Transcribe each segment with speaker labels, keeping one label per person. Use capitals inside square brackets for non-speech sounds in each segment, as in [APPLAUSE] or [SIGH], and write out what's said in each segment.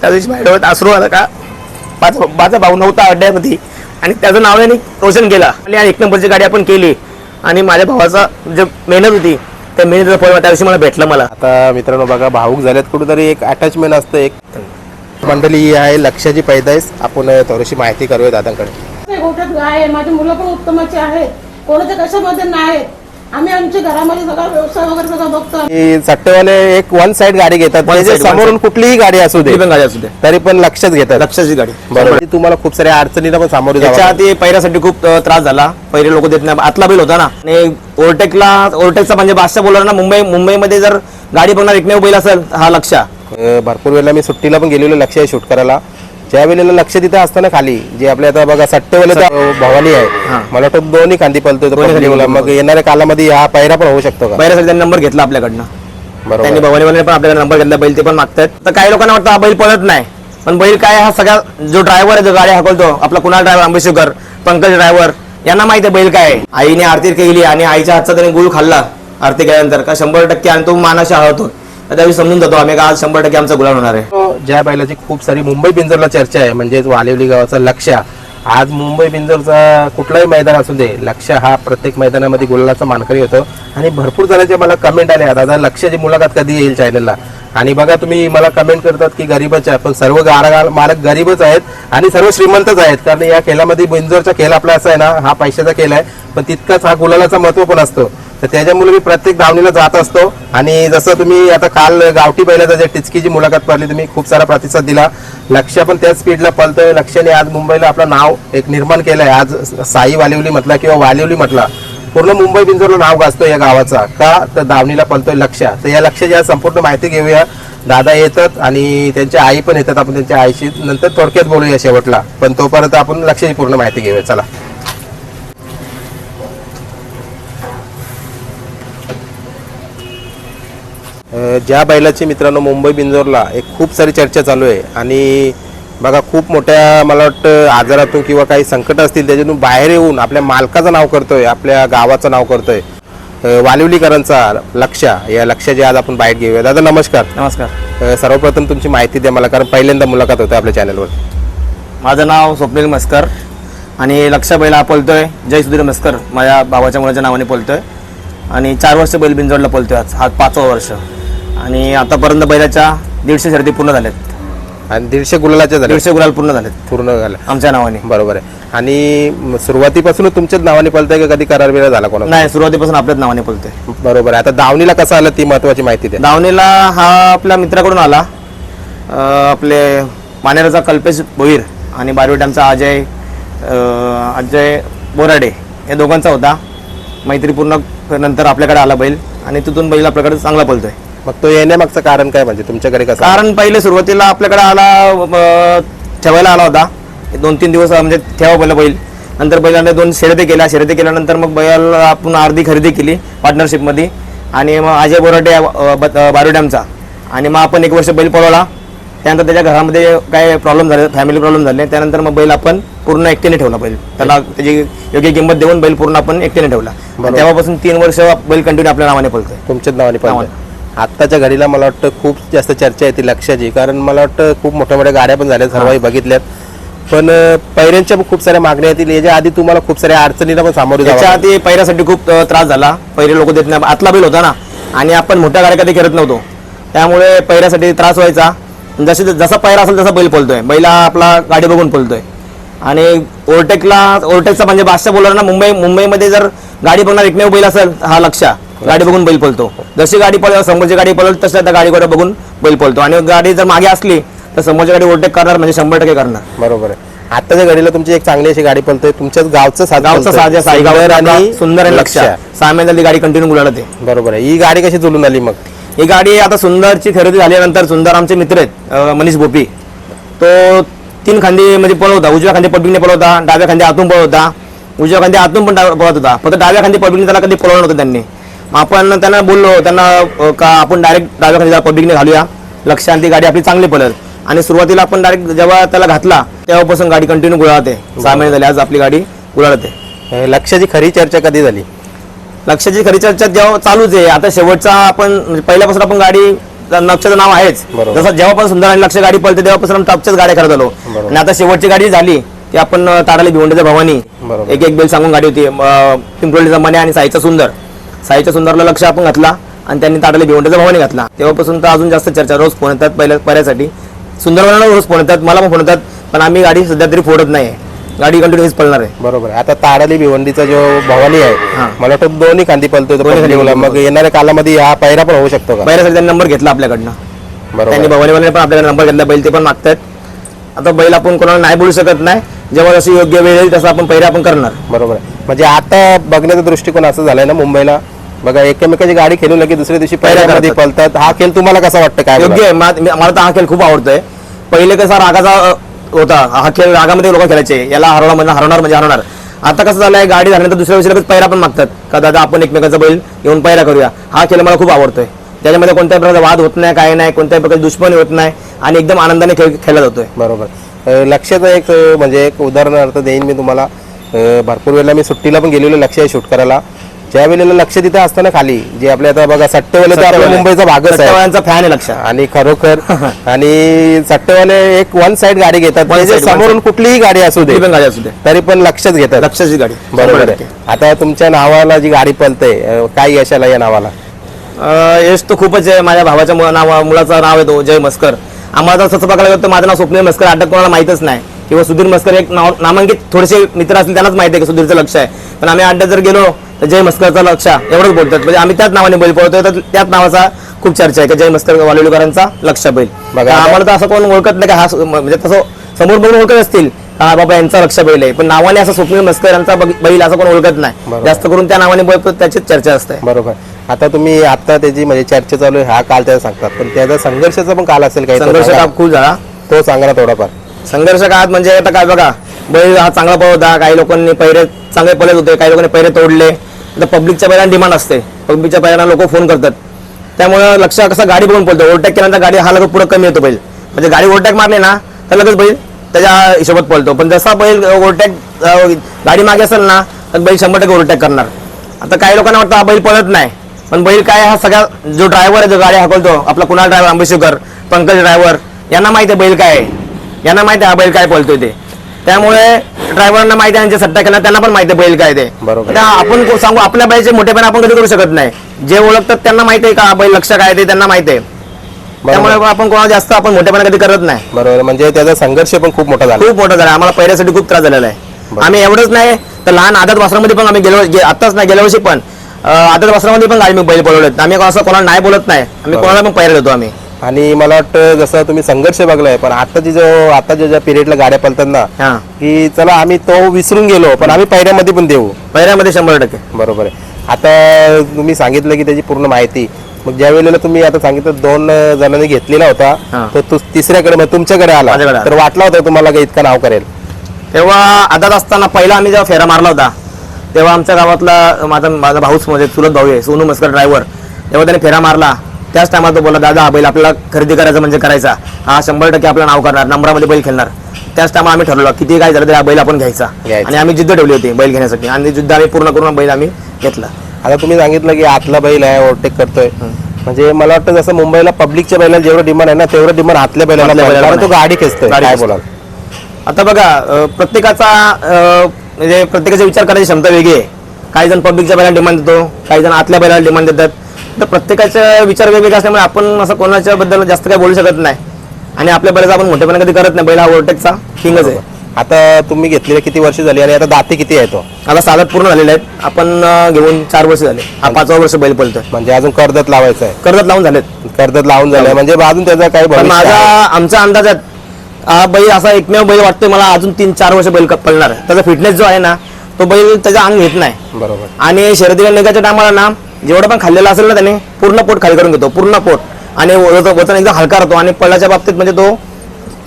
Speaker 1: त्या दिवशी माझ्या डोळ्यात अश्रू आला का? माझा माझा भाऊ नव्हता अड्ड्यामध्ये. आणि त्याचं नाव त्यांनी रोशन केला आणि एक नंबरची गाडी आपण केली. आणि माझ्या भावाचा जे मेहनत होती त्या मेहनतीचं फळ त्या दिवशी मला भेटलं मला.
Speaker 2: आता मित्रांनो बघा भाऊक झाल्यात कुठेतरी एक अटॅचमेंट असतं एक. मंडळी ही आहे लक्षाची पैदाईस. आपण थोडीशी माहिती करूया दादांकडे.
Speaker 3: माझी मुलं पण उत्तमाची आहेत. कोणाच्या कशामध्ये नाहीत आम्ही आमच्या घरामध्ये सगळा व्यवसाय वगैरे सगळं बघतो.
Speaker 2: की सट्टेवाले एक वन साइड गाडी घेतात.
Speaker 1: One
Speaker 2: म्हणजे
Speaker 1: side, one
Speaker 2: समोरून कुठलीही गाडी असू दे
Speaker 1: पण गाडी असू दे.
Speaker 2: तरी पण लक्षात घेतात.
Speaker 1: लक्षाची गाडी.
Speaker 2: बरोबर. तुम्हाला खूप साऱ्या अडचणीला पण सामोरे
Speaker 1: त्याच्या
Speaker 2: जावं
Speaker 1: आधी पैऱ्यासाठी खूप अ, त्रास झाला. पहिले लोक देत नाही. आतला बैल होता ना. आणि ओव्हरटेकला ओव्हरटेकचा म्हणजे बादशाह बोलला ना मुंबई मुंबईमध्ये जर गाडी बघणार एकमेव बैल असेल हा लक्षा.
Speaker 2: अं, भरपूर वेळेला मी सुट्टीला पण गेलेलो लक्ष शूट करायला. ज्या वेळेला लक्ष तिथे असताना खाली जे आपल्या आता बघा सट्टेवाले भवानी आहे. मला वाटतं दोन्ही खांदी पलतो. मग येणाऱ्या कालामध्ये हा पैरा पण होऊ शकतो का?
Speaker 1: पैऱ्यासाठी त्यांनी नंबर घेतला आपल्याकडनं.
Speaker 2: बरोबर.
Speaker 1: त्यांनी भवानीवाले पण आपल्याला नंबर घेतला बैल ते पण मागतात तर काही लोकांना वाटतं हा बैल पळत नाही. पण बैल काय हा सगळा जो ड्रायव्हर आहे जो गाडी हाकलतो आपला कुणाल ड्रायव्हर अंबेशकर पंकज ड्रायव्हर यांना माहिती आहे बैल काय आहे. आईने आरती केली आणि आईच्या हातचा त्याने गुळ खाल्ला. आरती केल्यानंतर का शंभर टक्के आणि तो मानाशी हळवतो तर त्यावेळी समजून जातो आम्ही आज शंभर टक्के आमचा गुलाल होणार आहे.
Speaker 2: हो, ज्या बैलाची खूप सारी मुंबई बिंजरला चर्चा आहे. म्हणजेच वालिवली गावाचा लक्ष आज मुंबई बिंजरचा कुठलाही मैदान असू दे लक्ष हा प्रत्येक मैदानामध्ये गुलालाचा मानकरी होतो. आणि भरपूर जणांचे मला कमेंट आले. आता लक्षाची मुलाखत कधी येईल चॅनलला आणि बघा तुम्ही मला कमेंट करतात की गरीबच आहे. पण सर्व गारागार मालक गरीबच आहेत आणि सर्व श्रीमंतच आहेत. कारण या खेळामध्ये बिंजरचा खेळ आपला असा आहे ना हा पैशाचा खेळ आहे. पण तितकाच हा गुलालाचा महत्त्व पण असतो. तर त्याच्यामुळे मी प्रत्येक धावणीला जात असतो. आणि जसं तुम्ही आता काल गावठी बैलाचा जे टिचकीची मुलाखत पडली तुम्ही खूप सारा प्रतिसाद दिला. लक्ष पण त्याच स्पीडला पळतोय. लक्षाने आज मुंबईला आपलं नाव एक निर्माण केलंय. आज साई वालिवली म्हटला किंवा वालिवली म्हटला. पूर्ण मुंबई बिंजोरला नाव गाजतोय या गावाचा. का? तर धावणीला पळतोय लक्ष तर या लक्षाची आज संपूर्ण माहिती घेऊया. दादा येतात आणि त्यांच्या आई पण येतात. आपण त्यांच्या आईशी नंतर थोडक्यात बोलूया शेवटला. पण तोपर्यंत आपण लक्षाची पूर्ण माहिती घेऊया. चला. ज्या बैलाची मित्रांनो मुंबई बिंजोरला एक खूप सारी चर्चा चालू आहे आणि बघा खूप मोठ्या मला वाटतं आजारातून किंवा काही संकट असतील त्याच्यातून बाहेर येऊन आपल्या मालकाचं नाव करतोय आपल्या गावाचं नाव करतोय. वालिवलीकरांचा लक्ष या लक्षाची आज आपण बाईट घेऊया. दादा नमस्कार.
Speaker 1: नमस्कार.
Speaker 2: सर्वप्रथम तुमची माहिती द्या मला कारण पहिल्यांदा मुलाखत होते आपल्या चॅनलवर
Speaker 1: माझं नाव स्वप्नील मस्कर आणि लक्ष बैल हा पळतोय. जय सुधीर मस्कर माझ्या भावाच्या मुलाच्या नावाने पळतोय. आणि चार वर्ष बैल बिंजोडला पळतोय आज. हा पाचवं वर्ष. आणि आतापर्यंत बैलाच्या दीडशे शर्दी पूर्ण झाल्यात.
Speaker 2: आणि दीडशे गुलालाच्या झाले
Speaker 1: दीडशे गुलाल पूर्ण झालेत.
Speaker 2: पूर्ण झालं.
Speaker 1: आमच्या नावाने.
Speaker 2: बरोबर आहे. आणि म, सुरुवातीपासून तुमच्याच नावाने पळताय का कधी करार बिरार झाला कोणा
Speaker 1: नाही सुरुवातीपासून आपल्याच नावाने पळतोय.
Speaker 2: बरोबर आहे. आता दावणीला कसं आलं ती महत्वाची माहिती द्या.
Speaker 1: दावणीला हा आपल्या मित्राकडून आला. अं, आपले मानेराचा कल्पेश भोईर आणि बारवी डॅमचा अजय अं, अजय बोराडे या दोघांचा होता. मैत्रीपूर्ण नंतर आपल्याकडे आला बैल आणि तिथून बैल आपल्याकडे चांगला पळतोय.
Speaker 2: मग तो येण्यामागचं कारण काय म्हणजे तुमच्याकडे कसं?
Speaker 1: कारण पहिले सुरुवातीला आपल्याकडे आला ठेवायला आला होता. दोन तीन दिवस म्हणजे ठेवा पहिला बैल. नंतर बैलाने दोन शर्यती केल्या. शर्यती केल्यानंतर मग बैल आपण अर्धी खरेदी केली पार्टनरशिपमध्ये आणि मग अजय बोराटे बारू डॅमचा. आणि मग आपण एक वर्ष बैल पळवला. त्यानंतर त्याच्या घरामध्ये काय प्रॉब्लेम झाले फॅमिली प्रॉब्लेम झाले. त्यानंतर मग बैल आपण पूर्ण एकटीने ठेवला बैल. त्याला त्याची योग्य किंमत देऊन बैल पूर्ण आपण एकटीने ठेवला. तेव्हापासून तीन वर्ष बैल कंटिन्यू आपल्या नावाने पळतोय.
Speaker 2: तुमच्याच नावाने पळतोय. आत्ताच्या घडीला मला वाटतं खूप जास्त चर्चा आहे ती लक्षाची कारण मला वाटतं खूप मोठ्या मोठ्या गाड्या पण झाल्या सर्वही बघितल्यात. पण पैऱ्यांच्या खूप साऱ्या मागण्या येतील. याच्या आधी तुम्हाला खूप साऱ्या अडचणीला पण सामोरे
Speaker 1: त्याच्या आधी पैऱ्यासाठी खूप त्रास झाला. पहिले लोक देत नाही. आतला बैल होता ना. आणि आपण मोठ्या गाड्या कधी खेळत नव्हतो. त्यामुळे पैऱ्यासाठी त्रास व्हायचा. जसे जसा पैरा असेल तसा बैल पळतोय. बैला आपला गाडी बघून पळतोय. आणि ओव्हरटेकला ओव्हरटेकचा म्हणजे बादशाह बोलला ना मुंबई मुंबईमध्ये जर गाडी बघणार एकमेव बैल असेल हा लक्षा. गाडी बघून बैल पळतो. जशी गाडी पळेल समोरची गाडी पळेल तशा त्या गाडीकडे बघून बैल पळतो. आणि गाडी जर मागे असली तर समोरची गाडी ओव्हरटेक करणार म्हणजे शंभर टक्के करणार.
Speaker 2: बरोबर आहे. आत्ताच्या घडीला तुमची एक चांगली अशी गाडी पळतोय तुमच्याच गावचं
Speaker 1: गावचा
Speaker 2: पळतंय.
Speaker 1: साजा साईगाव
Speaker 2: सुंदर
Speaker 1: आणि सुंदर आणि लक्ष सहा महिन्यात गाडी कंटिन्यू गुलाडते
Speaker 2: बरोबर आहे. ही गाडी कशी जुळून आली मग?
Speaker 1: ही गाडी आता सुंदरची खरेदी झाल्यानंतर सुंदर आमचे मित्र आहेत अं, मनीष बोपी. तो तीन खांदी मध्ये पळवता. उजव्या खांदी पब्लिकने पळवता डाव्या खांदी आतून पळवता. उजव्या खांदी आतून पण डा- पळत होता. फक्त डाव्या खांदी पब्लिकने त्याला कधी पळवलं नव्हतं त्यांनी. आपण त्यांना बोललो त्यांना का आपण डायरेक्ट डाव्या खांदी पब्लिकने घालूया. लक्ष आणि ती गाडी आपली चांगली पळेल आणि सुरुवातीला आपण डायरेक्ट जेव्हा त्याला घातला तेव्हापासून गाडी कंटिन्यू गुळाते सहा महिने झाले आज आपली गाडी गुळाते
Speaker 2: अं, लक्षाची खरी चर्चा कधी झाली?
Speaker 1: लक्षाची खरी चर्चा जेव्हा चालूच आहे आता शेवटचा आपण म्हणजे पहिल्यापासून आपण गाडी नक्षाचं नाव आहेच. जसं जेव्हापासून सुंदर आणि लक्ष गाडी पळते तेव्हापासून टॉपच्याच गाड्या करत आलो. आणि आता शेवटची गाडी झाली ती आपण ताडाली भिवंडीचा भवानी. एक एक बेल सांगून गाडी होती पिंपळीचा मने आणि साईचा सुंदर. साईच्या सुंदरला लक्ष आपण घातला आणि त्यांनी ताडाली भिवंडीचा भवानी घातला तेव्हापासून तर अजून जास्त चर्चा रोज फोन येतात पहिल्या पर्यासाठी सुंदरवनाला रोज फोन येतात मला पण फोन येतात पण आम्ही गाडी सध्या तरी फोडत नाही गाडी कंटिन्यूस पळणार आहे
Speaker 2: बरोबर आहे. आता ताडाली भिवंडीचा जो भवानी आहे
Speaker 1: हा.
Speaker 2: मला वाटतं दोन्ही खांदी
Speaker 1: दोन्ही. पळतो.
Speaker 2: मग येणाऱ्या कालामध्ये हा पैरा पण होऊ शकतो का
Speaker 1: पहिल्यासाठी त्यांनी नंबर घेतला आपल्याकडनं
Speaker 2: बरोबर
Speaker 1: त्यांनी. भवानीवाल्याने पण आपल्याकडे नंबर घेतला बैल ते पण मागतायत आता बैल आपण कोणाला नाही बोलू शकत नाही. जेव्हा जशी योग्य वेळ येईल तसं आपण पहिरे आपण करणार.
Speaker 2: बरोबर आहे. म्हणजे आता बघण्याचा दृष्टिकोन असं झालाय ना मुंबईला. बघा एकमेकाची गाडी खेळून की दुसऱ्या दिवशी
Speaker 1: करतात.
Speaker 2: पळतात. हा खेळ तुम्हाला कसा वाटतं काय
Speaker 1: योग्य आहे. मला तर हा खेळ खूप आवडतोय. पहिले कसा रागाचा होता. हा खेळ रागामध्ये लोक खेळायचे. याला हरवणार म्हणजे हरवणार म्हणजे हरवणार. आता कसं झालंय गाडी झाल्यानंतर दुसऱ्या दिवशी लगेच पैरा पण मागतात. का दादा आपण एकमेकाचा बैल घेऊन पैरा करूया. हा खेळ मला खूप आवडतोय. त्याच्यामध्ये कोणत्याही प्रकारचा वाद होत नाही काय नाही कोणत्याही प्रकारची दुश्मनी होत नाही आणि एकदम आनंदाने खेळ खेळला जातोय.
Speaker 2: बरोबर. अं, लक्ष्याचं एक म्हणजे एक उदाहरणार्थ देईन मी तुम्हाला. भरपूर वेळेला मी सुट्टीला पण गेलेलो लक्ष शूट करायला. ज्या वेळेला लक्ष तिथे असताना खाली जे आपल्या आता बघा सट्टेवाले तर आपल्या मुंबईचा भागच आहे.
Speaker 1: सट्टेबाजांचा फॅन आहे लक्ष
Speaker 2: आणि खरोखर [LAUGHS] आणि सट्टेवाले एक वन साइड गाडी घेतात. म्हणजे समोरून कुठलीही गाडी असू दे. तरी पण लक्षच घेतात.
Speaker 1: लक्षाची गाडी.
Speaker 2: बरोबर आहे. आता तुमच्या नावाला जी गाडी पलते काय यशाला या नावाला?
Speaker 1: यश तर खूपच आहे. माझ्या भावाच्या नाव मुलाचं नाव आहे तो जय मस्कर. आम्हाला तसं बघायला गेलं तर माझं नाव स्वप्नील मस्कर अटक कोणाला माहितच नाही. किंवा सुधीर मस्कर एक नाव नामांकित थोडेसे मित्र असतील त्यांनाच माहिती आहे की सुधीरचं लक्ष आहे. पण आम्ही अड्ड्यात जर गेलो तर जय मस्करचा लक्ष एवढंच बोलतात म्हणजे आम्ही त्याच नावाने बैल पळतोय तर त्याच नावाचा खूप चर्चा आहे की जय मस्कर वालोलीकरांचा लक्ष बैल. आम्हाला तर असं कोण ओळखत नाही का? हा म्हणजे तसं समोर बघून ओळखत असतील. हा बाबा यांचा लक्ष बैल आहे. पण नावाने असं स्वप्नील मस्कर यांचा बैल असं कोण ओळखत नाही. जास्त करून त्या नावाने बोलतो त्याचीच चर्चा असते.
Speaker 2: बरोबर. आता तुम्ही आता त्याची म्हणजे चर्चा चालू आहे हा काल त्याचा सांगतात. पण त्याचा संघर्षाचा पण काल असेल काही
Speaker 1: संघर्ष. काळ खूप झाला?
Speaker 2: तो सांगा ना थोडाफार.
Speaker 1: संघर्ष काळात म्हणजे आता काय बघा बैल हा चांगला पळ होता काही लोकांनी पैरे चांगले पळत होते काही लोकांनी पैरे तोडले. आता पब्लिकच्या बैलांना डिमांड असते. पब्लिकच्या बैलांना लोक फोन करतात. त्यामुळे लक्ष कसं गाडी बघून पळतो. ओव्हरटेक केल्यानंतर गाडी हा लगेच पुढे कमी येतो बैल. म्हणजे गाडी ओव्हरटेक मारली ना तर लगेच बैल त्याच्या हिशोबात पळतो. पण जसा बैल ओव्हरटेक गाडी मागे असेल ना तर बैल शंभर टक्के ओव्हरटेक करणार. आता काही लोकांना वाटतं हा बैल पळत नाही. पण बैल काय हा सगळा जो ड्रायव्हर आहे जो गाडी हाकलतो आपला कुणाल ड्रायव्हर आंबेशकर पंकज ड्रायव्हर यांना माहिती आहे बैल काय आहे. यांना माहिती आहे हा बैल काय पळतोय ते. त्यामुळे ड्रायव्हरांना माहिती आहे सट्टा केला त्यांना पण माहिती आहे बैल काय ते.
Speaker 2: बरोबर.
Speaker 1: आपण को- सांगू आपल्या बैलचे मोठेपणा आपण कधी करू शकत नाही. जे ओळखतात त्यांना माहिती आहे का? हा बैल लक्ष काय ते त्यांना माहिती आहे. त्यामुळे आपण कोणाला जास्त आपण मोठेपणा कधी करत नाही.
Speaker 2: बरोबर. म्हणजे त्याचा संघर्ष पण खूप मोठा झाला.
Speaker 1: खूप मोठा झाला. आम्हाला पहिल्यासाठी खूप त्रास झालेला आहे. आम्ही एवढंच नाही तर लहान आदत वासरामध्ये पण आम्ही गेलो गे- आताच नाही गेल्या वर्षी पण. अं, आदत वासरामध्ये पण गाडी मी बैल पळवलेत. आम्ही असं कोणाला नाही बोलत नाही. आम्ही कोणाला पण पैर देतो आम्ही.
Speaker 2: आणि मला वाटतं जसं तुम्ही संघर्ष बघलाय पण आताची जो आता ज्या पिरियडला गाड्या पलतात ना
Speaker 1: हा.
Speaker 2: की चला आम्ही तो विसरून गेलो पण आम्ही पहिऱ्यामध्ये पण देऊ.
Speaker 1: पहिऱ्यामध्ये शंभर टक्के.
Speaker 2: बरोबर आहे. आता तुम्ही सांगितलं की त्याची पूर्ण माहिती. मग ज्या वेळेला तुम्ही आता सांगितलं दोन जणांनी घेतलेला होता
Speaker 1: हा.
Speaker 2: तो तिसऱ्याकडे म्हणजे तुमच्याकडे आला.
Speaker 1: माझ्याकडे आला.
Speaker 2: तर वाटला होता तुम्हाला का इतका नाव करेल?
Speaker 1: तेव्हा आदात असताना पहिला आम्ही जेव्हा फेरा मारला होता तेव्हा आमच्या गावातला माझा माझा भाऊच म्हणजे चुलत भाऊ आहे सोनू मस्कर ड्रायव्हर तेव्हा त्याने फेरा मारला. त्याच टायमाला तो बोला दादा हा बैल आपल्याला खरेदी करायचा म्हणजे करायचा. हा शंभर टक्के आपलं नाव करणार नंबरामध्ये बैल खेळणार. त्याच टायमा आम्ही ठरवलं किती काय झालं तरी हा बैल आपण घ्यायचा.
Speaker 2: घ्यायचा.
Speaker 1: आणि आम्ही जिद्द ठेवली होती बैल घेण्यासाठी. आणि जिद्द आम्ही पूर्ण करून बैल आम्ही घेतला.
Speaker 2: आता तुम्ही सांगितलं की आतला बैल आहे ओव्हरटेक करतोय. म्हणजे मला वाटतं जसं मुंबईला पब्लिकच्या बैलाला जेवढं डिमांड आहे ना तेवढं डिमांड आतल्या बैलाला
Speaker 1: आतल्या
Speaker 2: नाही.
Speaker 1: बैलाला
Speaker 2: कारण तो
Speaker 1: नाही.
Speaker 2: गाडी खेचतोय.
Speaker 1: गाडी
Speaker 2: काय
Speaker 1: खेचतोय.
Speaker 2: बोलाल?
Speaker 1: आता बघा अं, प्रत्येकाचा अं, म्हणजे प्रत्येकाचा विचार करायची क्षमता वेगळी आहे. काही जण पब्लिकच्या बैलाला डिमांड देतो काही जण आतल्या बैलाला डिमांड देतात. तर प्रत्येकाचे विचार वेगवेगळे असल्यामुळे आपण असं कोणाच्या बद्दल जास्त काही बोलू शकत नाही. आणि आपल्या बैलाचा आपण मोठेपणा कधी करत नाही. बैल हा ओव्हरटेकचा किंगच आहे
Speaker 2: आता तुम्ही घेतलेले किती वर्ष झाली आणि आता दाते किती आहे तो
Speaker 1: आता साधात पूर्ण झालेले आहेत. आपण घेऊन चार वर्ष झाले. हा पाचवा वर्ष बैल पळतोय.
Speaker 2: म्हणजे अजून कर्जत लावायचं आहे.
Speaker 1: कर्जत लावून झालेत.
Speaker 2: कर्जत लावून झालंय म्हणजे अजून त्याचा काही
Speaker 1: पण माझा. आमचा अंदाज आहे हा बैल असा एकमेव बैल वाटतोय मला अजून तीन चार वर्ष बैल पळणार. त्याचा फिटनेस जो आहे ना तो बैल त्याचा अंग घेत नाही.
Speaker 2: बरोबर.
Speaker 1: आणि शर्यतीला निघायच्या टायमाला ना जेवढं पण खाल्लेलं असेल ना त्याने पूर्ण पोट खाली करून घेतो पूर्ण पोट. आणि वजन वजन एकदम हलका राहतो. आणि पळाच्या बाबतीत म्हणजे तो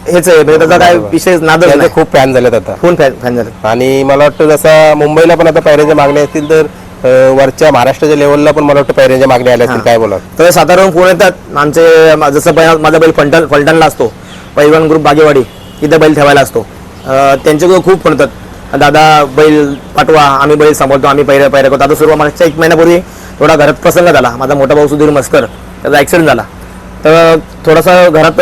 Speaker 1: हेच आहे म्हणजे त्याचा काय. विषय नाही.
Speaker 2: खूप फॅन झालेत आता.
Speaker 1: फोन फॅन फॅन झाले
Speaker 2: आणि मला वाटतं जसं मुंबईला पण आता पायऱ्याच्या मागण्या असतील तर अं, वरच्या महाराष्ट्राच्या लेवलला पण मला वाटतं पायऱ्यांच्या मागण्या आल्या असतील काय बोला
Speaker 1: तर साधारण फोन येतात? आमचे मा- जसं बैल- माझा बैल फलटण फलटणला असतो. पैलवान ग्रुप बागेवाडी इथं बैल ठेवायला असतो. अं, त्यांच्याकडे खूप म्हणतात दादा बैल पाठवा आम्ही बैल सांभाळतो आम्ही पैऱ्या पैऱ्या करतो. आता सुरुवात मागच्या एक महिन्यापूर्वी थोडा घरात प्रसंग झाला. माझा मोठा भाऊ सुधीर मस्कर त्याचा ॲक्सिडेंट झाला. तर थोडंसं घरात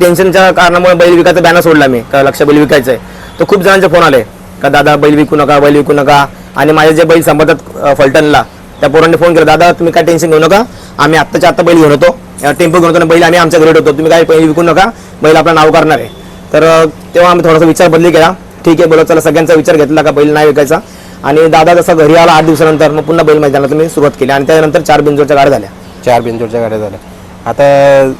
Speaker 1: टेन्शनच्या कारणामुळे बैल विकायचा बॅनर सोडला मी. का लक्ष बैल विकायचं आहे तर खूप जणांचे फोन आले. का दादा बैल विकू नका बैल विकू नका. आणि माझे जे बैल संबंधात फलटणला त्या पोरांनी फोन केला दादा तुम्ही काय टेन्शन घेऊ नका. आम्ही आत्ताच्या आत्ता बैल घेऊन होतो टेम्पो घेऊन होतो बैल आम्ही आमच्या घरी होतो तुम्ही काय बैल विकू नका. बैल आपलं नाव करणार आहे. तर तेव्हा आम्ही थोडासा विचार बदली केला. ठीक आहे बोला चला सगळ्यांचा विचार घेतला का बैल नाही विकायचा? आणि दादा जसा घरी आला आठ दिवसानंतर मग पुन्हा बैल मैदानाला तुम्ही सुरुवात केली. आणि त्यानंतर चार बिंजोरच्या गाड्या झाल्या.
Speaker 2: चार बिंजोडच्या गाड्या झाल्या. आता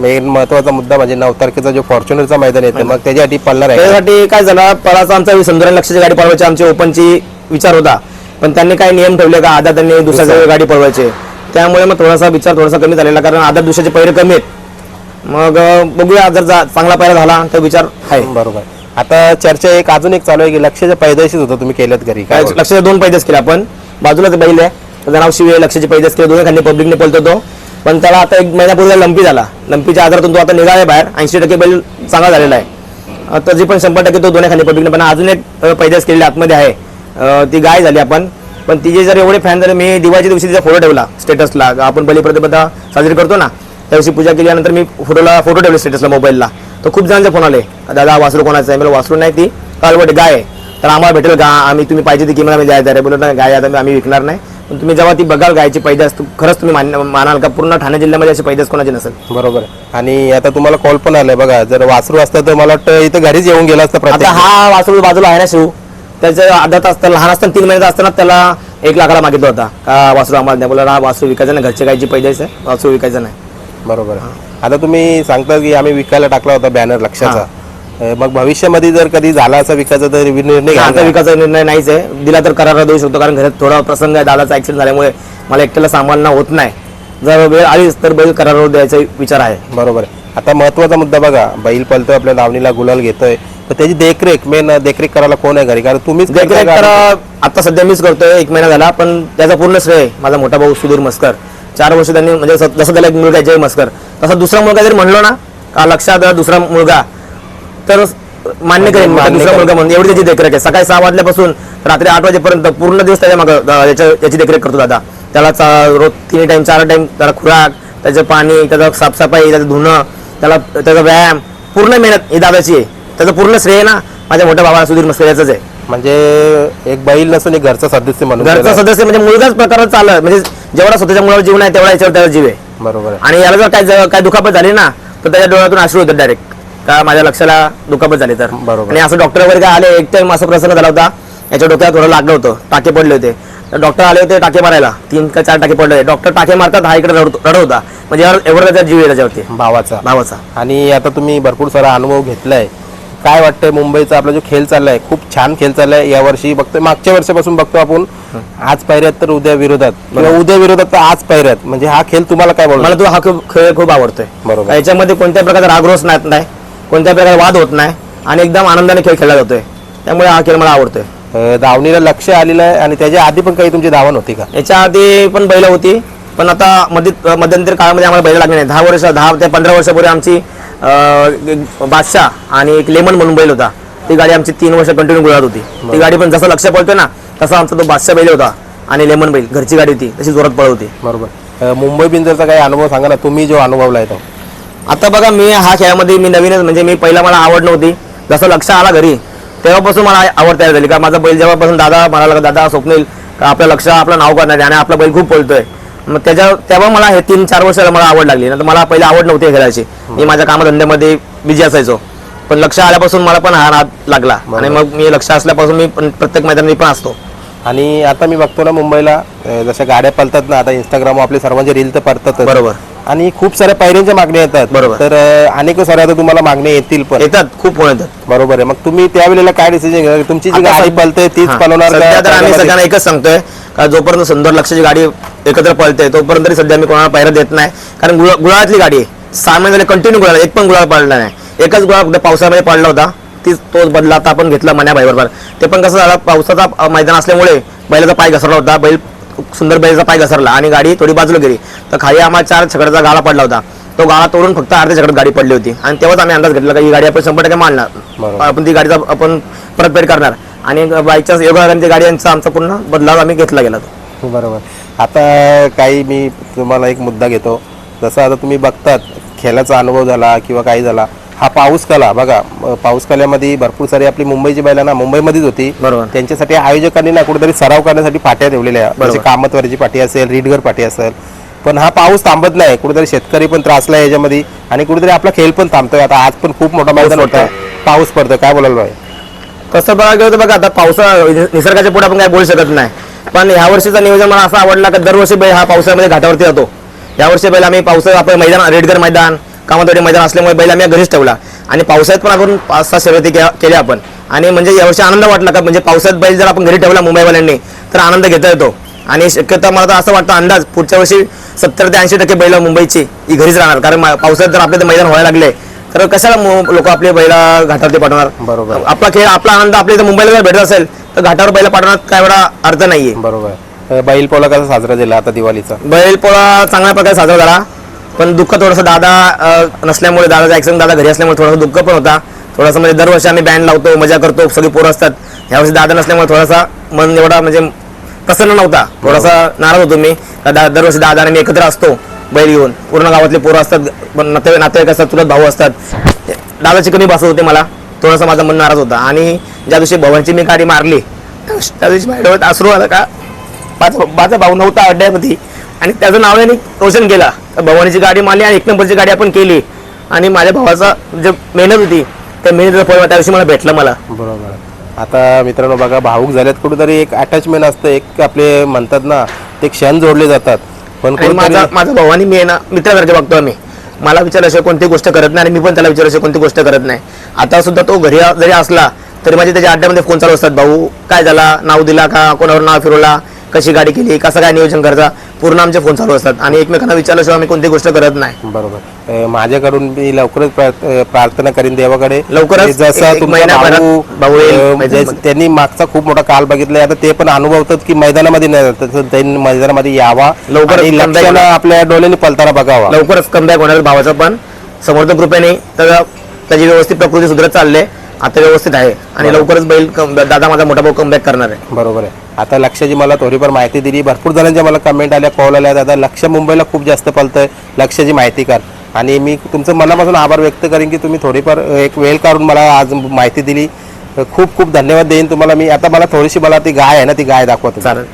Speaker 2: मेन महत्त्वाचा मुद्दा म्हणजे नऊ तारखेचा जो फॉर्च्युनरचा मैदान येते मग त्याच्यासाठी पळणार आहे.
Speaker 1: त्यासाठी काय झालं? पळाचा आमचा संदूर लक्षाची गाडी पळवायची आमची ओपनची विचार होता. पण त्यांनी काय नियम ठेवले का आधा त्यांनी दुसऱ्या गाडी पळवायचे? त्यामुळे मग थोडासा विचार थोडासा कमी झालेला कारण आधा दुसऱ्याचे पैरे कमी आहेत. मग बघूया जर चांगला पैरा झाला तर विचार आहे.
Speaker 2: बरोबर. आता चर्चा एक अजून एक चालू आहे की लक्षाच्या पैदाशीच होतं तुम्ही केल्यात घरी. काय
Speaker 1: काय लक्षाचे दोन पैदेस केले आपण. बाजूलाच बैल आहे. त्याचं नाव शिवे लक्षाचे पैदेस केले. दोन्ही खाली पब्लिकने पळतो तो. पण त्याला आता एक महिन्यापूर्वी लंपी झाला. लंपीच्या आधारातून तो आता निघाला बाहेर. ऐंशी टक्के बैल चांगला झालेला आहे. जी पण शंभर टक्के तो दोन्ही खाली पब्लिकने पण अजून एक पैदास केलेली आतमध्ये आहे. ती गाय झाली आपण. पण तिचे जर एवढे फॅन झाले मी दिवाळीच्या दिवशी तिचा फोटो ठेवला स्टेटसला आपण बलिप्रतिपदा साजरी करतो ना त्या दिवशी पूजा केल्यानंतर मी फोटोला फोटो ठेवले स्टेटसला मोबाईलला तर खूप जणांचे फोन आले. दादा वासरू कोणाचं आहे? मला वासरू नाही ती. कालवट गाय आहे. तर आम्हाला भेटेल का? आम्ही तुम्ही पाहिजे ती किंमत आम्ही द्यायचं आहे बोलत नाही गाय आता आम्ही विकणार नाही. पण तुम्ही जेव्हा ती बघाल गायची पैदास खरंच तुम्ही मान्य मानाल का? पूर्ण ठाणे जिल्ह्यामध्ये अशी पैदास कोणाची नसेल.
Speaker 2: बरोबर. आणि आता तुम्हाला कॉल पण आलाय बघा. जर वासरू असतं तर मला वाटतं इथं घरीच येऊन गेला असतं
Speaker 1: हा वासरू बाजूला आहे ना शिव? त्याचं आदत असताना लहान असताना तीन महिन्याचा असताना त्याला एक लाखाला मागितला होता. का वासरू आम्हाला द्या बोला वासरू विकायचं नाही घरच्या गायची पैदास आहे वासरू विकायचं नाही.
Speaker 2: बरोबर. आता तुम्ही सांगता की आम्ही विकायला टाकला होता बॅनर लक्षाचा. मग भविष्यामध्ये जर कधी झाला असा विकायचा तर निर्णय
Speaker 1: नाही, आता
Speaker 2: घ्या
Speaker 1: विकासाचा निर्णय नाहीच आहे. दिला तर करारा देऊ शकतो कारण घरात थोडा प्रसंग आहे दादाचा ऍक्सिडेंट झाल्यामुळे मला एकट्याला सांभाळणं होत नाही. जर वेळ आलीच तर बैल करारावर द्यायचा विचार आहे.
Speaker 2: बरोबर. आता महत्त्वाचा मुद्दा बघा बैल पळतोय आपल्या दावणीला गुलाल घेतोय. त्याची देखरेख मेन देखरेख करायला कोण आहे घरी? कारण तुम्हीच
Speaker 1: देखरेख तर
Speaker 2: गाडी.
Speaker 1: आता सध्या मीच करतोय एक महिना झाला पण त्याचा पूर्ण श्रेय माझा मोठा भाऊ सुधीर मस्कर. चार वर्ष त्यांनी म्हणजे जसं त्याला एक मुलगा आहे जय मस्कर. तसा दुसरा मुलगा जरी म्हणलो ना का लक्षात आला दुसरा मुलगा तर मान्य करेन
Speaker 2: मान्य
Speaker 1: दुसरा
Speaker 2: करेन.
Speaker 1: मुलगा म्हणून. एवढी त्याची देखरेख आहे. सकाळी सहा वाजल्यापासून रात्री आठ वाजेपर्यंत पूर्ण दिवस त्याच्या मागं अं, याच्या याची देखरेख करतो दादा. त्याला चा- रोज तीन टाइम चार टाइम त्याला खुराक त्याचं पाणी त्याचं साफसफाई त्याचं धुणं त्याला त्याचा व्यायाम पूर्ण मेहनत ही दादाची आहे. त्याचं पूर्ण श्रेय ना माझ्या मोठ्या भावाला सुधीर मस्कर याचंच आहे.
Speaker 2: म्हणजे एक बैल नसून एक घरचा सदस्य म्हणून
Speaker 1: घरचा
Speaker 2: त्याला-
Speaker 1: सदस्य म्हणजे मुलगाच प्रकार चालला. म्हणजे जेवढा स्वतःच्या मुलावर जीवन आहे तेवढा याच्यावर त्याला जीव आहे.
Speaker 2: बरोबर आहे.
Speaker 1: आणि याला जर काय काय दुखापत झाली ना तर त्याच्या डोळ्यातून अश्रू होतात डायरेक्ट का माझ्या लक्षाला दुखापत झाली तर.
Speaker 2: बरोबर.
Speaker 1: आणि असं डॉक्टर वगैरे काय आले एक टाइम असा प्रसंग झाला होता. याच्या डोक्यात थोडं लागलं होतं. टाके पडले होते. तर डॉक्टर आले होते टाके मारायला. तीन का चार टाके पडले. होते डॉक्टर टाके मारतात हा इकडे रडत रडत होता म्हणजे एवढा- एवढा त्याचा जीव आहे त्याच्यावरती.
Speaker 2: भावाचा.
Speaker 1: भावाचा.
Speaker 2: आणि आता तुम्ही भरपूर सारा अनुभव घेतलाय. काय वाटतंय मुंबईचा आपला जो खेळ चाललाय खूप छान खेळ चाललाय. या वर्षी बघतोय मागच्या वर्षापासून बघतो आपण. आज पायऱ्यात तर उद्या विरोधात. किंवा उद्या विरोधात तर आज पायऱ्यात म्हणजे हा खेळ तुम्हाला काय बोलतो
Speaker 1: मला तो हा खेळ खूप आवडतोय.
Speaker 2: बरोबर.
Speaker 1: याच्यामध्ये कोणत्या प्रकारचा रागरोष नाही नाही कोणत्या प्रकारे वाद होत नाही आणि एकदम आनंदाने खेळ खेळला जातोय. त्यामुळे हा खेळ मला आवडतोय.
Speaker 2: धावणीला लक्ष आलेलं आहे आणि त्याच्या आधी पण काही तुमची धावण होती का?
Speaker 1: याच्या आधी पण बैल होती. पण आता मध्ये मध्यंतरी काळामध्ये आम्हाला बैल लागले नाही दहा वर्ष दहा ते पंधरा वर्षापूर्वी आमची बादशाह आणि एक लेमन म्हणून बैल होता. ती गाडी आमची तीन वर्ष कंटिन्यू गुळात होती. ती गाडी पण जसं लक्ष पडतोय ना तसा आमचा तो बादशाह बैल होता आणि लेमन बैल घरची गाडी होती तशी जोरात पळ होती.
Speaker 2: बरोबर. अं, मुंबई बिंदरचा काही अनुभव सांगा ना तुम्ही जो अनुभवला आहे तो.
Speaker 1: आता बघा मी हा खेळामध्ये मी नवीनच म्हणजे मी पहिला मला आवड नव्हती. जसं लक्ष आला घरी तेव्हापासून मला आवड तयार झाली. का माझा बैल जेव्हापासून दादा म्हणाला का दादा स्वप्नील का आपलं लक्ष आपलं नाव करणार आहे आणि आपला बैल खूप पळतोय. मग त्याच्या तेव्हा मला हे तीन चार वर्षाला मला आवड लागली. नंतर मला पहिली आवड नव्हती खेळायची मी माझ्या कामधंद्यामध्ये बिझी असायचो. पण लक्ष आल्यापासून मला पण हा नाद लागला. आणि मग मी लक्ष असल्यापासून मी पण प्रत्येक मैदानी पण असतो.
Speaker 2: आणि आता मी बघतो ना मुंबईला अं, जशा गाड्या पळतात ना आता इंस्टाग्राम आपले सर्वांचे रील तर पडतात
Speaker 1: बरोबर.
Speaker 2: आणि खूप साऱ्या पायऱ्यांच्या मागण्या येतात.
Speaker 1: बरोबर.
Speaker 2: तर अं, अनेक साऱ्या आता तुम्हाला मागण्या येतील पण.
Speaker 1: येतात खूप फोन येतात.
Speaker 2: बरोबर आहे. मग तुम्ही त्यावेळेला काय डिसिजन घ्या तुमची जी
Speaker 1: आता
Speaker 2: गाडी
Speaker 1: सध्या-
Speaker 2: पळते तीच
Speaker 1: हा. सध्या तर आम्ही सगळ्यांना एकच सांगतोय का जोपर्यंत सुंदर लक्षाची गाडी एकत्र पळते तोपर्यंत तरी सध्या मी कोणाला पायऱ्या देत नाही. कारण गुळा- गुळातली गाडी आहे. सहा कंटिन्यू गुळाला एक पण गुळाळ पडला नाही. एकच गुळा फक्त पावसामध्ये पडला होता. तीच तोच बदला आता आपण घेतला मन्या बरोबर ते पण कसं झालं पावसाचा मैदान असल्यामुळे बैलाचा पाय घसरला होता. बैल सुंदर बैलाचा पाय घसरला आणि गाडी थोडी बाजूला गेली. तर खाली आम्हाला चार छकड्याचा गाळा पडला होता. तो गाळा तोडून फक्त अर्ध्या छकड्यात गाडी पडली होती. आणि तेव्हाच आम्ही अंदाज घेतला की ही गाडी आपण शंभर टक्के मांडणार. आपण ती गाडीचा आपण परतफेड करणार. आणि बाईकच्या योगाची गाड्यांचा आमचा पूर्ण बदलाव आम्ही घेतला गेला तो.
Speaker 2: बरोबर. आता काही मी तुम्हाला एक मुद्दा घेतो. जसं आता तुम्ही बघतात खेळाचा अनुभव झाला किंवा काही झाला हा पाऊस कला. बघा पाऊस कल्यामध्ये भरपूर सारी आपली मुंबईची बैला ना मुंबईमध्येच होती.
Speaker 1: बरोबर.
Speaker 2: त्यांच्यासाठी आयोजकांनी ना कुठेतरी सराव करण्यासाठी पाट्या ठेवलेल्या. जसे कामतवारीची पाटी असेल रीडगर पाटी असेल. पण हा पाऊस थांबत नाही. कुठेतरी शेतकरी पण त्रासला आहे याच्यामध्ये आणि कुठेतरी आपला खेळ पण थांबतोय. आता आज पण खूप मोठा मैदान होता. पाऊस पडतोय. काय बोलायला भाई?
Speaker 1: कसं बघा गेलं तर बघा आता पावसा निसर्गाच्या पुढे आपण काय बोलू शकत नाही. पण ह्या वर्षीचा नियोजन मला असा आवडला की दरवर्षी हा पावसाळ्यामध्ये घाटावरती जातो. यावर्षी बैल आम्ही पावसाळ्यात आपण मैदान रेडगर मैदान कामातवाडी मैदान असल्यामुळे बैल आम्ही घरीच ठेवला. आणि पावसाळ्यात पण आपण पाच सहा शर्यती केल्या आपण. आणि म्हणजे यावर्षी आनंद वाटला का? म्हणजे पावसाळ्यात बैल जर आपण घरी ठेवला मुंबईवाल्यांनी तर आनंद घेता येतो. आणि शक्यतो मला तर असं वाटतं अंदाज पुढच्या वर्षी सत्तर ते ऐंशी टक्के बैल मुंबईची ही घरीच राहणार. कारण पावसाळ्यात जर आपले ते मैदान व्हायला लागले तर कशाला लोक आपले बैला घाटावरती पाठवणार?
Speaker 2: बरोबर.
Speaker 1: आपला खेळ आपला आनंद आपल्या इथं मुंबईला जर भेटत असेल तर घाटावर बैल पाठवण्यात काय एवढा अर्थ नाहीये.
Speaker 2: बरोबर. बैलपोळा कसा साजरा झाला आता दिवाळीचा?
Speaker 1: बैलपोळा चांगल्या प्रकारे साजरा झाला. पण दुःख थोडंसं दादा नसल्यामुळे दादाचा ऍक्सिडेंट दादा घरी असल्यामुळे थोडासा दुःख पण होता. थोडासा म्हणजे दरवर्षी आम्ही बँड लावतो मजा करतो सगळी पोरं असतात. यावर्षी दादा नसल्यामुळे थोडासा मन एवढा म्हणजे प्रसन्न नव्हता. थोडासा नाराज होतो मी. का दा- दरवर्षी दादा आणि मी एकत्र असतो बैल घेऊन. पूर्ण गावातले पोरं असतात पण नाते नातेवाईक असतात तुला भाऊ असतात. दादाची कमी बसत होते मला. थोडासा माझा मन नाराज होता. आणि ज्या दिवशी भवनची मी गाडी मारली त्या दिवशी माझ्या डोळ्यात अश्रू आला का? माझा भाऊ नव्हता अड्ड्यामध्ये. आणि त्याचं नाव त्यांनी रोशन केला तर भवानीची गाडी मारली आणि एक नंबरची गाडी आपण केली. आणि माझ्या भावाचा जे मेहनत होती त्या मेहनतीचं फळ त्या दिवशी मला भेटलं मला.
Speaker 2: बरोबर. आता मित्रांनो बघा भाऊक झाल्यात कुठेतरी एक अटॅचमेंट असतं. एक आपले म्हणतात ना ते क्षण जोडले जातात. पण
Speaker 1: माझा माझा भाऊ आणि मी आहे ना मित्रासारखे बघतो आम्ही. मला विचारल्याशिवाय कोणती गोष्ट करत नाही आणि मी पण त्याला विचारल्याशिवाय कोणती गोष्ट करत नाही. आता सुद्धा तो घरी जरी असला तरी माझे त्याच्या अड्ड्यामध्ये फोन चालू असतात. भाऊ काय झाला? नाव दिला का? कोणावर नाव फिरवला? कशी गाडी केली कसं काय नियोजन करायचा पूर्ण आमचे फोन चालू असतात. आणि एकमेकांना विचारल्याशिवाय आम्ही कोणती गोष्ट करत नाही.
Speaker 2: बरोबर. अं, माझ्याकडून मी लवकरच अं, प्रार्थना करीन देवाकडे.
Speaker 1: लवकरच
Speaker 2: जसं
Speaker 1: एक- एक
Speaker 2: तुमचा
Speaker 1: महिन्याभरात
Speaker 2: भाऊ
Speaker 1: भाऊ येईल
Speaker 2: अं,
Speaker 1: मैदानामध्ये.
Speaker 2: जे- त्यांनी मागचा खूप मोठा काल बघितलाय. आता ते पण अनुभवतात की मैदानामध्ये नाही जात. तसं त्यांनी मैदानामध्ये यावा
Speaker 1: लवकरच
Speaker 2: आणि
Speaker 1: comeback
Speaker 2: लक्षाला
Speaker 1: होणार.
Speaker 2: आपल्या डोळ्यांनी पलताना बघावा.
Speaker 1: लवकरच कमबॅक होणार भावाचं पण. समर्थ कृपेने त्याचा त्याची व्यवस्थित प्रकृती सुधारत चालले आता व्यवस्थित आहे. आणि लवकरच बैल दादा माझा मोठा भाऊ कमबॅक करणार आहे.
Speaker 2: बरोबर आहे. आता लक्षाची मला थोडीफार माहिती दिली. भरपूर जणांच्या मला कमेंट आल्या कॉल आल्या. दादा लक्ष मुंबईला खूप जास्त पलतंय. लक्षाची माहिती कर आणि मी तुमचं मनापासून आभार व्यक्त करेन की तुम्ही थोडीफार एक वेळ काढून मला आज माहिती दिली. खूप खूप धन्यवाद देईन तुम्हाला. मी आता मला थोडीशी मला ती गाय आहे ना ती गाय दाखवतो.
Speaker 1: चालेल.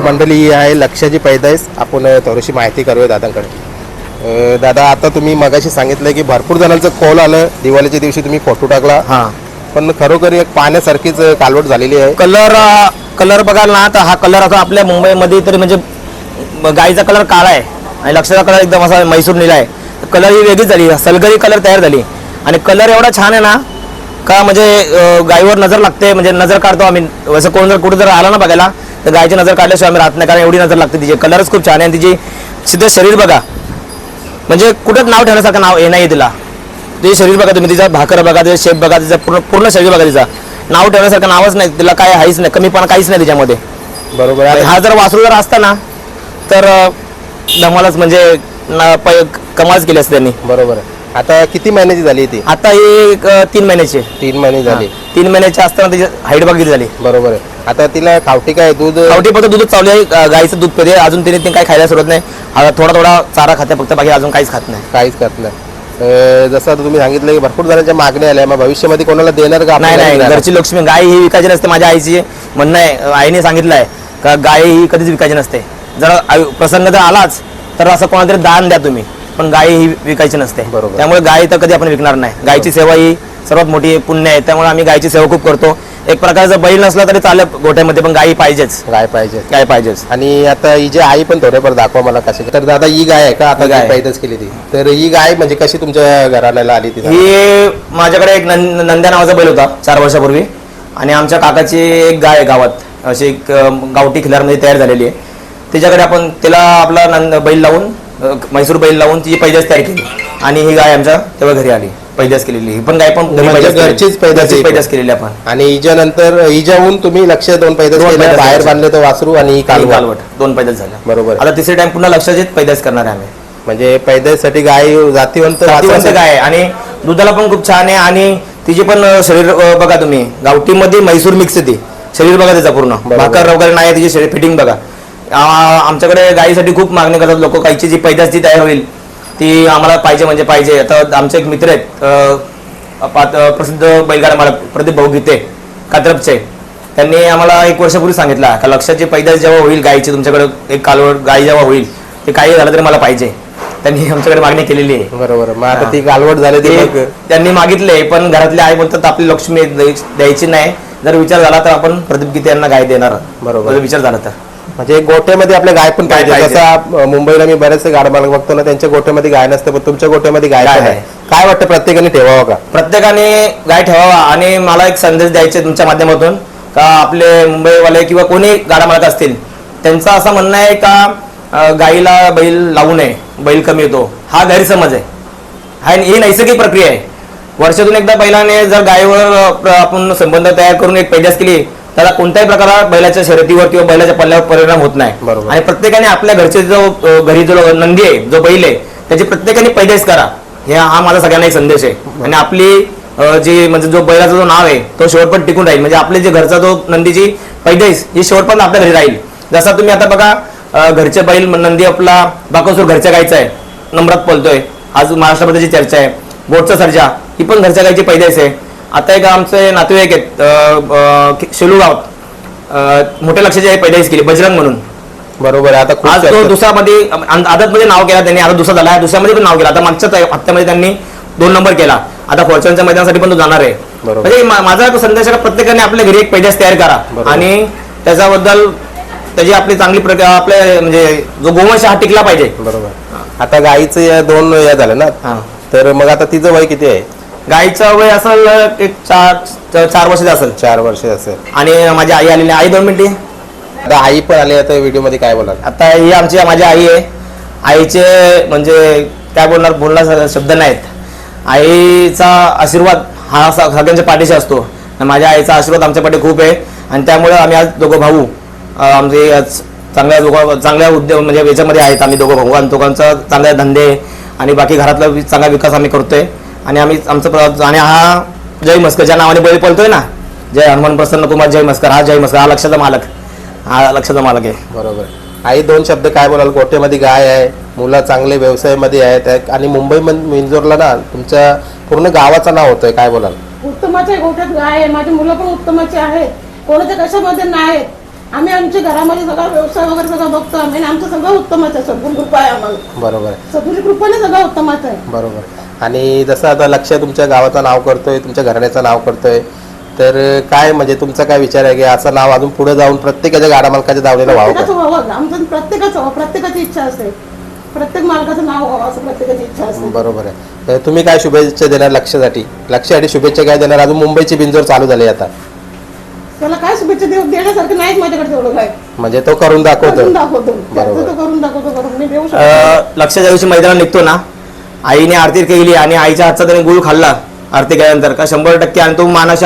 Speaker 2: मंडळी ही आहे लक्षाची पैदाईस. आपण थोडीशी माहिती करूया दादांकडे. दादा आता तुम्ही मगाशी सांगितलं की भरपूर जणांचं कॉल आलं. दिवाळीच्या दिवशी तुम्ही फोटो टाकला.
Speaker 1: हा.
Speaker 2: पण खरोखर एक पाहण्यासारखीच अ, कालवट झालेली आहे.
Speaker 1: कलर कलर बघाल ना तर हा कलर असा आपल्या मुंबईमध्ये तरी म्हणजे गाईचा कलर काळा आहे. आणि लक्षाचा कलर एकदम असा मैसूर निला आहे. कलर ही वेगळीच झाली. सलगरी कलर तयार झाली. आणि कलर एवढा छान आहे ना का म्हणजे गायीवर नजर लागते म्हणजे नजर काढतो आम्ही. असं कोण जर कुठे जर आला ना बघायला तर गायची नजर काढल्याशिवाय आम्ही राहत नाही कारण एवढी नजर लागते तिची. कलरच खूप छान आहे. आणि तिची सिद्ध शरीर बघा. म्हणजे कुठंच नाव ठेवण्यासारखं नाव हे नाही तिला. तिचे शरीर बघा तुम्ही तिचा भाकर बघा तिचा शेप बघा तिचा पूर्ण पूर्ण शरीर बघा तिचा. नाव ठेवण्यासारखं नावच नाही तिला काय हाईच नाही कमीपणा काहीच नाही तिच्यामध्ये.
Speaker 2: बरोबर आहे.
Speaker 1: हा जर वासरू जर असता ना तर धमालच म्हणजे न- पै- कमालच केली असते त्यांनी.
Speaker 2: बरोबर आहे. आता किती महिन्याची झाली ती?
Speaker 1: आता ही एक, अं, तीन महिन्याची. आहे.
Speaker 2: तीन महिने झाली.
Speaker 1: तीन महिन्याची असताना तिची हाईट बघितली झाली.
Speaker 2: बरोबर आहे. आता तिला खावटी काय दूध?
Speaker 1: गावठी फक्त दूधच चालू आहे अं, गाईचं दूध पिते अजून तिने ती काही खायला सुरुवात नाही. आता थोडा थोडा चारा खाते फक्त बाकी अजून काहीच खात नाही.
Speaker 2: काहीच करत नाही. जसं आता तुम्ही सांगितलं की भरपूर जणांच्या मागण्या आल्या मग भविष्यामध्ये कोणाला देणार का
Speaker 1: नाही नाही? घरची लक्ष्मी गाय ही विकायची नसते माझ्या आईची. म्हणणं आहे आईने सांगितलं आहे का गाय ही कधीच विकायची नसते. जर प्रसंग जर आलाच तर असं कोणातरी दान द्या तुम्ही. पण गाय ही विकायची नसते.
Speaker 2: बरोबर.
Speaker 1: त्यामुळे गाय तर कधी आपण विकणार नाही. गायची सेवा ही सर्वात मोठी पुण्य आहे. त्यामुळे आम्ही गायची सेवा खूप करतो. एक प्रकारचा बैल नसला तरी चालेल गोठ्यामध्ये पण गाय पाहिजेच.
Speaker 2: गाय पाहिजे
Speaker 1: गाय पाहिजेच.
Speaker 2: आणि आता ही जी आई पण थोडेफार दाखवा मला कशी. तर दादा ही गाय आहे का? आता
Speaker 1: गाय.
Speaker 2: गाय पैदाच केली ती. तर ही गाय म्हणजे कशी तुमच्या घराला आली ती?
Speaker 1: ही माझ्याकडे एक नं- नंद्या नावाचा बैल होता चार वर्षापूर्वी. आणि आमच्या काकाची एक गाय आहे गावात. अशी एक अं, गावठी खिलारमध्ये तयार झालेली आहे. तिच्याकडे आपण तिला आपला नंद बैल लावून म्हैसूर बैल लावून तिची पैदास तयार केली आणि ही गाय आमच्या तेव्हा घरी आली. पैदास केलेली. ही पण गाय पण
Speaker 2: म्हणजे. घरचीच पैदास
Speaker 1: घरचीच. पैदास केलेली आपण.
Speaker 2: आणि हिच्या नंतर हिच्याहून तुम्ही लक्ष दोन पैदास
Speaker 1: दोन
Speaker 2: केल्या
Speaker 1: पैदास
Speaker 2: बाहेर. बांधले तो वासरू आणि
Speaker 1: कालवट. दोन पैदास झाल्या.
Speaker 2: बरोबर.
Speaker 1: आता तिसरी टाइम पुन्हा लक्षात येत पैदास करणार आहे आम्ही.
Speaker 2: म्हणजे पैदासाठी गाय जातीवंत
Speaker 1: जातीवंत गाय आहे. आणि दुधाला पण खूप छान आहे आणि तिची पण अं, शरीर अं, बघा तुम्ही गावठीमध्ये म्हैसूर मिक्स येते शरीर बघा त्याचा पूर्ण.
Speaker 2: बरोबर.
Speaker 1: भाकर वगैरे नाही आहे तिची शरीर फिटिंग बघा. आमच्याकडे गायीसाठी खूप मागणी करतात लोक. गायची जी पैदास जी तयार होईल ती आम्हाला पाहिजे म्हणजे पाहिजे. आता आमचे एक मित्र आहेत प्रसिद्ध बैलगाडा मालक प्रदीप भाऊ गीते कात्रपचे. त्यांनी आम्हाला एक वर्षापूर्वी सांगितलं का लक्षाची पैदास जेव्हा होईल गायीची तुमच्याकडे एक कालवड गाई जेव्हा होईल ते काही झालं तरी मला पाहिजे. त्यांनी [LAUGHS] आमच्याकडे मागणी केलेली आहे.
Speaker 2: बरोबर. मग आता. ती गालवट झाली ती
Speaker 1: त्यांनी मागितले पण घरातले आई बोलतात आपली लक्ष्मी द्याय- द्यायची नाही. जर विचार झाला तर आपण प्रदीप गीते यांना गाय देणार.
Speaker 2: बरोबर.
Speaker 1: विचार झाला तर.
Speaker 2: म्हणजे गोठ्यामध्ये आपल्या गाय पण
Speaker 1: गाय
Speaker 2: पाहिजे.
Speaker 1: पाहिजे.
Speaker 2: जसं मुंबईला मी बरेचसे गाड मालक बघतो ना त्यांच्या गोठ्यामध्ये गाय नसते पण तुमच्या गोठ्यामध्ये गाय
Speaker 1: गाय
Speaker 2: पण आहे
Speaker 1: आहे.
Speaker 2: काय वाटतं प्रत्येकाने ठेवावं का?
Speaker 1: प्रत्येकाने गाय ठेवावा आणि मला एक संदेश द्यायचे तुमच्या माध्यमातून का आपले मुंबईवाले किंवा कोणी गाडा मालक असतील त्यांचं असं म्हणणं आहे का अं, गाईला बैल लावू नये बैल कमी येतो हा गैरसमज आहे. हा ही नैसर्गिक प्रक्रिया आहे. वर्षातून एकदा बैलाने जर गायीवर अं, प्र- आपण संबंध तयार करून एक पैदास केली त्याला कोणत्याही प्रकारात बैलाच्या शर्यतीवर किंवा बैलाच्या पल्ल्यावर परिणाम होत नाही.
Speaker 2: बरोबर.
Speaker 1: आणि प्रत्येकाने आपल्या घरचे जो घरी जो नंदी आहे जो बैल आहे त्याची प्रत्येकाने पैदास करा. हे हा माझा सगळ्यांना एक संदेश आहे. आणि आपली जी म्हणजे जो बैलाचा जो नाव आहे तो शेवटपर्यंत टिकून राहील. म्हणजे आपले जे घरचा जो नंदीची पैदास ही शेवटपर्यंत आपल्या घरी राहील. जसा तुम्ही आता बघा घरचे बैल नंदी आपला बाकासूर घरच्या गायचा आहे. नम्रात पलतोय आज महाराष्ट्रामध्ये जी चर्चा आहे बोटचा सर्जा ही पण घरच्या गायची पैदास आहे. आता एक आमचे नातेवाईक आहेत शेलूगावात मोठ्या लक्षाची पैदास केली बजरंग म्हणून.
Speaker 2: बरोबर आहे आता
Speaker 1: आज तो
Speaker 2: चर्चा-
Speaker 1: दुसरा मध्ये आदत मध्ये नाव केला त्यांनी आता दुसरा झाला दुसऱ्यामध्ये पण नाव केला. आता मागच्या त्या हप्त्यामध्ये त्यांनी दोन नंबर केला. आता फॉर्च्युनच्या मैदानासाठी पण तो जाणार आहे. म्हणजे माझा संदेश प्रत्येकाने आपल्या घरी एक पैदास तयार करा. आणि त्याच्याबद्दल त्याची आपली चांगली प्रक्रिया आपल्या म्हणजे जो गोवंश हा टिकला पाहिजे.
Speaker 2: बरोबर. आता गाईचं या दोन या झालं ना. तर मग आता तिचं वय किती आहे?
Speaker 1: गाईचं वय असेल एक चार चार वर्षाचं असेल.
Speaker 2: चार वर्ष असेल.
Speaker 1: आणि माझी आई आलेली आहे. आई दोन मिनिटे.
Speaker 2: आता आई पण आली आता व्हिडिओमध्ये काय बोलाल
Speaker 1: आता ही आमची माझी आई आहे. आईचे म्हणजे काय बोलणार बोलणार शब्द नाहीत. आईचा आशीर्वाद हा स- सगळ्यांच्या पाठीशी असतो. आणि माझ्या आईचा आशीर्वाद आमच्या पाठी खूप आहे. आणि त्यामुळे आम्ही आज दोघं भाऊ अं, आमचे आज चांगल्या दोघं चांगल्या उद्योग म्हणजे याच्यामध्ये आहेत आम्ही दोघं भाऊ. आणि दोघांचा चांगले धंदे आणि बाकी घरातला वि- चांगला विकास आम्ही करतोय. आणि आम्ही आमचं प्र- आणि हा जय मस्कर ज्या नावाने बैल पळतोय ना जय हनुमान प्रसन्न कुमार जय मस्कर हा जय मस्कर हा लक्षाचा मालक. हा लक्षाचा मालक आहे.
Speaker 2: बरोबर. आई दोन शब्द काय बोलाल? गोट्यामध्ये गाय आहे मुलं चांगले व्यवसायामध्ये आहेत आहे. आणि मुंबई मिंजोरला ना तुमच्या पूर्ण गावाचं नाव होतंय काय बोलाल?
Speaker 3: उत्तमाच्या गोठ्यात गाय आहे माझी मुलं पण उत्तमाची आहेत. कोणाच्या कशामध्ये नाही आम्ही आमच्या घरामध्ये सगळा व्यवसाय वगैरे सगळं बघतो आम्ही आणि आमचं सगळं उत्तमाचं आहे. सद्गुण कृपा आहे आम्हाला.
Speaker 2: बरोबर.
Speaker 3: सद्गुरी कृपाने सगळं उत्तमाचं आहे.
Speaker 2: बरोबर. आणि जसं आता लक्ष तुमच्या गावाचं नाव करतोय तुमच्या घराण्याचं नाव करतोय तर काय म्हणजे तुमचा काय विचार आहे की असं नाव अजून पुढे जाऊन प्रत्येकाच्या गाडा मालकाच्या दावणीला व्हावं
Speaker 3: प्रत्येकाचं
Speaker 2: का
Speaker 3: व्हावं आमचं प्रत्येकाचं व्हावं प्रत्येकाची इच्छा असते. प्रत्येक मालकाचं नाव व्हावं असं प्रत्येकाची इच्छा असते.
Speaker 2: बरोबर आहे. तर तुम्ही काय शुभेच्छा देणार लक्षासाठी? लक्षासाठी शुभेच्छा काय देणार? अजून मुंबईची बिंजोर चालू झाली आता.
Speaker 3: त्याला काय शुभेच्छा देऊ देण्यासारखं नाहीच माझ्याकडे तेवढं काय.
Speaker 2: म्हणजे तो करून दाखवतो.
Speaker 3: करून दाखवतो. त्याचं
Speaker 2: बरोबर.
Speaker 3: तो करून दाखवतो करून मी देऊ शकतो
Speaker 1: अं, लक्षात ज्या दिवशी मैदानात निघतो ना आईने आरती केली आणि आईच्या हातचा त्याने गुळ खाल्ला. आरती केल्यानंतर का शंभर टक्के आणि तो मानाशी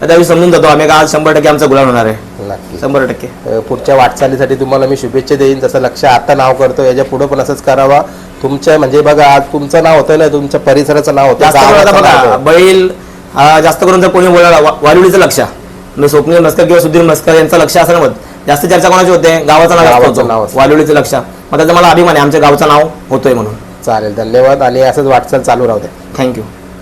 Speaker 1: तर त्यावेळी समजून जातो आम्ही का आज शंभर टक्के आमचा गुलाल होणार आहे.
Speaker 2: नक्की.
Speaker 1: शंभर टक्के.
Speaker 2: पुढच्या वाटचालीसाठी तुम्हाला मी शुभेच्छा देईन. जसं लक्ष आता नाव करतो याच्यापुढे पण असंच करावा. तुमच्या म्हणजे बघा आज तुमचं नाव होतं ना तुमच्या परिसराचं नाव होतं
Speaker 1: बघा
Speaker 2: होतं.
Speaker 1: बैल जास्त करून जर कोणी बोलायला वा- वारुळीचं लक्ष. म्हणजे स्वप्नील मस्कर किंवा सुधीर मस्कर यांचं लक्ष असं नव्हतं. जास्त चर्चा कोणाची होते? गावाचं नाव होतं. वारुळीचं लक्ष. मग त्याचा मला अभिमान आहे. आमच्या गावचं नाव होतोय म्हणून.
Speaker 2: चालेल धन्यवाद आणि असंच वाटचाल चालू राहू द्या.
Speaker 1: थँक्यू